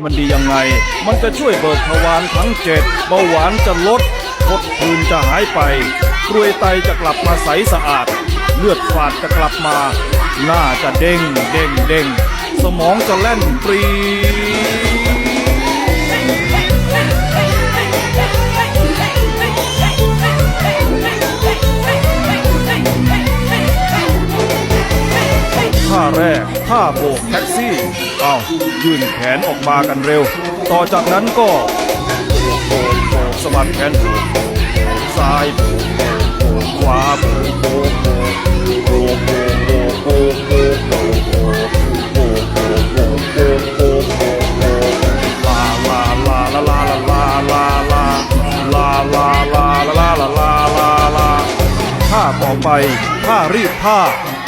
มันดียังไง มันจะช่วยเบิกทวารทั้งเจ็ดเบาหวานจะลดพดพื้นจะหายไปกรวยไตจะกลับมาใสสะอาด เลือดฝาดจะกลับมา หน้าจะเด้งเด้งเด้งสมองจะแล่นปรี ท่าแรกท่าโบกแท็กซี่เอายื่นแขนออกมากันเร็ว ต่อจากนั้นก็โบกโบกสะบัดแขนโบกโบกโบกซ้ายโบกโบกโบกขวาโบกโบกโบกโบกโบกโบกโบกโบกโบกโบกโบกโบกโบกโบกโบกโบกโบกลาลาลาลาลาลาลาลาลาลาลาลาลาลาลาลาลาท่าต่อไปท่ารีดผ้า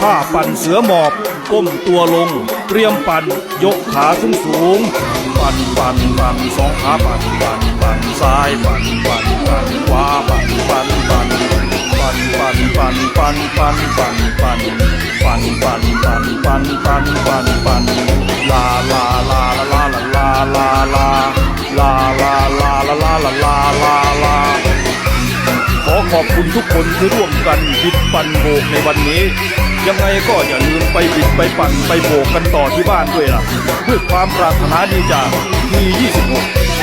ผ้าปั่นเสือหมอบก้มตัวลง เตรียมปั่นยกขาขึ้นสูง ปั่นปั่นปั่นสองขาปั่นปั่นปั่นซ้ายปั่นปั่นปั่นขวาปั่นปั่นปั่นปั่นปั่นปั่นปั่นปั่นปั่นปั่นปั่นปั่นปั่นปั่นปั่นปั่นปั่นลาลา ขอบคุณทุกคนที่ร่วมกันบิดปั่นโบกในวันนี้ ยังไงก็อย่าลืมไปบิดไปปั่นไปโบกกันต่อที่บ้านด้วยล่ะ ด้วยความปรารถนาดีจากที26